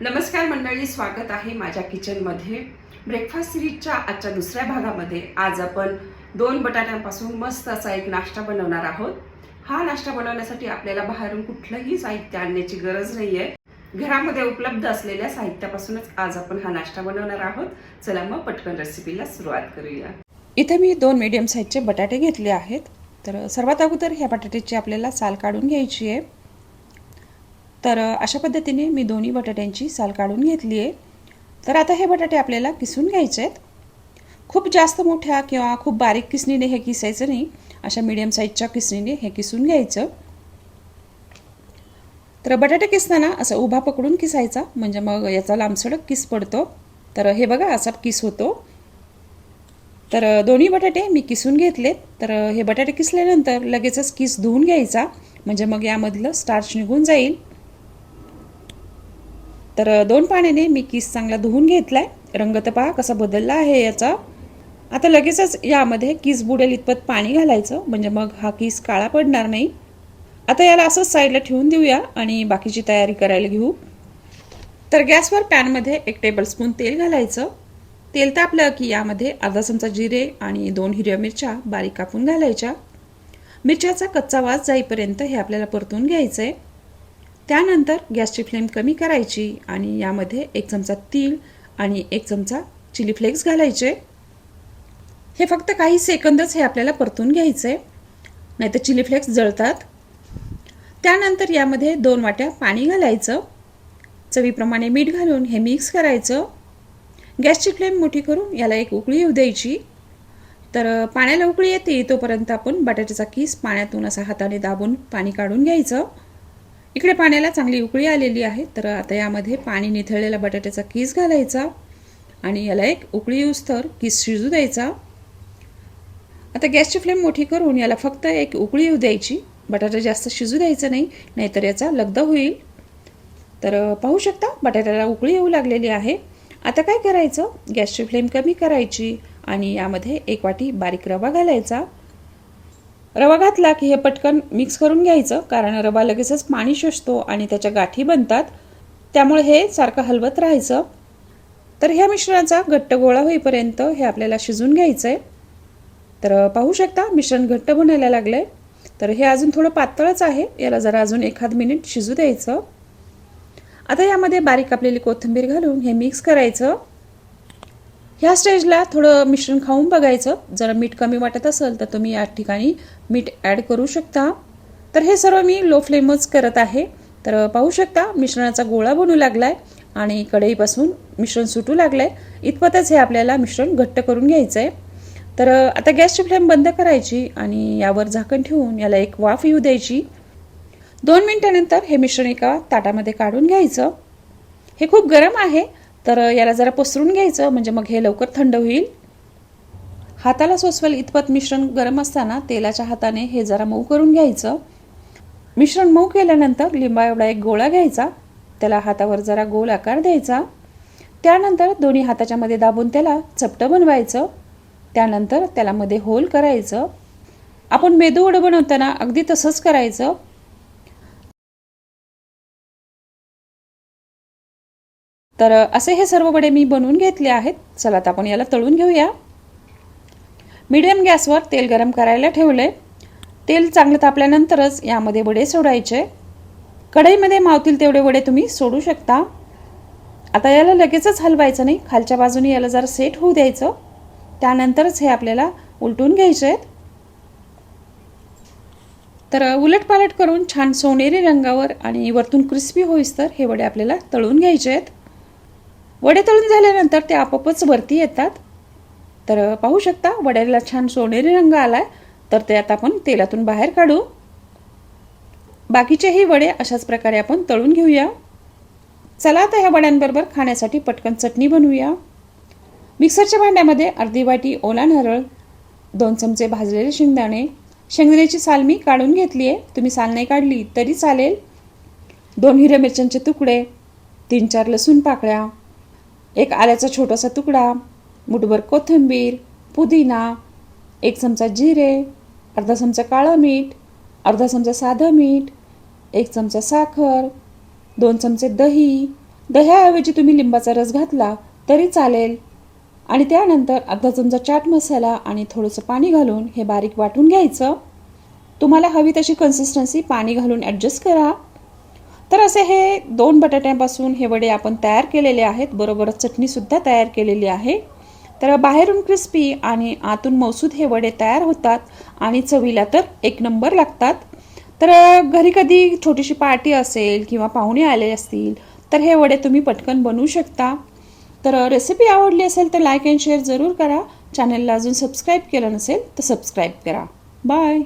नमस्कार मंडळी स्वागत आहे माझ्या किचनमध्ये. ब्रेकफास्ट सिरीजच्या आजच्या दुसऱ्या भागामध्ये आज आपण दोन बटाट्यांपासून मस्त असा एक नाश्ता बनवणार आहोत. हा नाश्ता बनवण्यासाठी आपल्याला बाहेरून कुठलंही साहित्य आणण्याची गरज नाही आहे घरामध्ये उपलब्ध असलेल्या साहित्यापासूनच आज आपण हा नाश्ता बनवणार आहोत. चला मग पटकन रेसिपीला सुरुवात करूया. इथे मी दोन मीडियम साईजचे बटाटे घेतले आहेत. तर सर्वात अगोदर ह्या बटाट्याची आपल्याला साल काढून घ्यायची आहे. तर अशा पद्धतीने मी दोन्ही बटाट्यांची साल काढून घेतली आहे तर आता हे बटाटे आपल्याला किसून घ्यायचे आहेत. खूप जास्त मोठ्या किंवा खूप बारीक किसणीने हे किसायचं नाही. अशा मीडियम साईजच्या किसणीने हे किसून घ्यायचं. तर बटाटे किसताना असं उभा पकडून किसायचा. म्हणजे मग याचा लांबसडक किस पडतो. तर हे बघा असा किस होतो. तर दोन्ही बटाटे मी किसून घेतलेत. तर हे बटाटे किसल्यानंतर लगेचच किस धुवून घ्यायचा. म्हणजे मग यामधलं स्टार्च निघून जाईल. तर दोन पाण्याने मी किस चांगला धुवून घेतलाय. रंग तर पहा कसा बदलला आहे याचा. आता लगेचच यामध्ये किस बुडेल इतपत पाणी घालायचं म्हणजे मग हा किस काळा पडणार नाही. आता याला असंच साईडला ठेवून देऊया आणि बाकीची तयारी करायला घेऊ. तर गॅसवर पॅनमध्ये एक टेबलस्पून तेल घालायचं. तेल तापलं की यामध्ये अर्धा चमचा जिरे आणि दोन हिरव्या मिरच्या बारीक कापून घालायच्या. मिरच्याचा कच्चा वास जाईपर्यंत हे आपल्याला परतून घ्यायचं आहे त्यानंतर गॅसची फ्लेम कमी करायची आणि यामध्ये एक चमचा तीळ आणि एक चमचा चिली फ्लेक्स घालायचे. हे फक्त काही सेकंदच हे आपल्याला परतून घ्यायचं. आहे नाहीतर चिली फ्लेक्स जळतात. त्यानंतर यामध्ये दोन वाट्या पाणी घालायचं. चवीप्रमाणे मीठ घालून हे मिक्स करायचं. गॅसची फ्लेम मोठी करून याला एक उकळी येऊ द्यायची. तर पाण्याला उकळी येते तोपर्यंत आपण बटाट्याचा किस पाण्यातून असा हाताने दाबून पाणी काढून घ्यायचं. इकडे पाण्याला चांगली उकळी आलेली आहे तर आता यामध्ये पाणी निथळलेला बटाट्याचा किस घालायचा आणि याला एक उकळी येऊस तर किस शिजू द्यायचा. आता गॅसची फ्लेम मोठी करून याला फक्त एक उकळी येऊ द्यायची. बटाटा जास्त शिजू द्यायचा नाही नाहीतर याचा लगदा होईल. तर पाहू शकता बटाट्याला उकळी येऊ लागलेली आहे. आता काय करायचं? गॅसची फ्लेम कमी करायची आणि यामध्ये एक वाटी बारीक रवा घालायचा. रवा घातला की हे पटकन मिक्स करून घ्यायचं कारण रवा लगेचच पाणी शोषतो आणि त्याच्या गाठी बनतात. त्यामुळे हे सारखं हलवत राहायचं. तर ह्या मिश्रणाचा घट्ट गोळा होईपर्यंत हे आपल्याला शिजून घ्यायचं आहे तर पाहू शकता मिश्रण घट्ट बनायला लागलं आहे तर हे अजून थोडं पातळच आहे. याला जरा अजून एखाद मिनिट शिजू द्यायचं. आता यामध्ये बारीक कापलेली कोथिंबीर घालून हे मिक्स करायचं. ह्या स्टेजला थोडं मिश्रण खाऊन बघायचं. जर मीठ कमी वाटत असेल तर तुम्ही या ठिकाणी मीठ ॲड करू शकता. तर हे सर्व मी लो फ्लेमच करत आहे. तर पाहू शकता मिश्रणाचा गोळा बनू लागला आहे आणि कढईपासून मिश्रण सुटू लागलं आहे इतपतच हे आपल्याला मिश्रण घट्ट करून घ्यायचं आहे तर आता गॅसची फ्लेम बंद करायची आणि यावर झाकण ठेवून याला एक वाफ येऊ द्यायची. दोन मिनिटानंतर हे मिश्रण एका ताटामध्ये काढून घ्यायचं. हे खूप गरम आहे तर याला जरा पसरून घ्यायचं म्हणजे मग हे लवकर थंड होईल. हाताला सोसवेल इतपत मिश्रण गरम असताना तेलाच्या हाताने हे जरा मऊ करून घ्यायचं. मिश्रण मऊ केल्यानंतर लिंबा एवढा एक गोळा घ्यायचा. त्याला हातावर जरा गोल आकार द्यायचा. त्यानंतर दोन्ही हाताच्या मध्ये दाबून त्याला चपटं बनवायचं. त्यानंतर त्याला मध्ये होल करायचं. आपण मेदू वडं बनवताना अगदी तसंच करायचं. तर असे हे सर्व वडे मी बनवून घेतले आहेत. चला आता आपण याला तळून घेऊया. मिडियम गॅसवर तेल गरम करायला ठेवले. तेल चांगलं तापल्यानंतरच यामध्ये वडे सोडायचे. कढईमध्ये मावतील तेवढे वडे तुम्ही सोडू शकता. आता याला लगेचच हलवायचं नाही. खालच्या बाजूने याला जरा सेट होऊ द्यायचं. त्यानंतरच हे आपल्याला उलटून घ्यायचे आहेत. तर उलटपालट करून छान सोनेरी रंगावर आणि वरतून क्रिस्पी होईस तर हे वडे आपल्याला तळून घ्यायचे आहेत. वडे तळून झाल्यानंतर ते आपोआपच वरती येतात. तर पाहू शकता वड्याला छान सोनेरी रंग आलाय. तर ते आता आपण तेलातून बाहेर काढू. बाकीचेही वडे अशाच प्रकारे आपण तळून घेऊया. चला आता ह्या वड्यांबरोबर खाण्यासाठी पटकन चटणी बनवूया. मिक्सरच्या भांड्यामध्ये अर्धी वाटी ओला नारळ दोन चमचे भाजलेले शेंगदाणे शेंगदाण्याची साल मी काढून घेतली आहे तुम्ही साल नाही काढली तरी चालेल. दोन हिरव्या मिरच्यांचे तुकडे तीन चार लसूण पाकळ्या एक आल्याचा छोटासा तुकडा मुठभर कोथिंबीर पुदिना एक चमचा जिरे अर्धा चमचा काळं मीठ अर्धा चमचा साधं मीठ एक चमचा साखर दोन चमचे दही. दह्याऐवजी तुम्ही लिंबाचा रस घातला तरी चालेल. आणि त्यानंतर अर्धा चमचा चाट मसाला आणि थोडंसं पाणी घालून हे बारीक वाटून घ्यायचं. तुम्हाला हवी तशी कन्सिस्टन्सी पाणी घालून ॲडजस्ट करा. तर असे हे दोन बटाट्यांपासून हे वडे आपण तयार केलेले आहेत. बरोबरच चटणीसुद्धा तयार केलेली आहे. तर बाहेरून क्रिस्पी आणि आतून मौसूद हे वडे तयार होतात आणि चवीला तर एक नंबर लागतात. तर घरी कधी छोटीशी पार्टी असेल किंवा पाहुणे आले असतील तर हे वडे तुम्ही पटकन बनवू शकता. तर रेसिपी आवडली असेल तर लाईक अँड शेअर जरूर करा. चॅनलला अजून सबस्क्राईब केलं नसेल तर सबस्क्राईब करा. बाय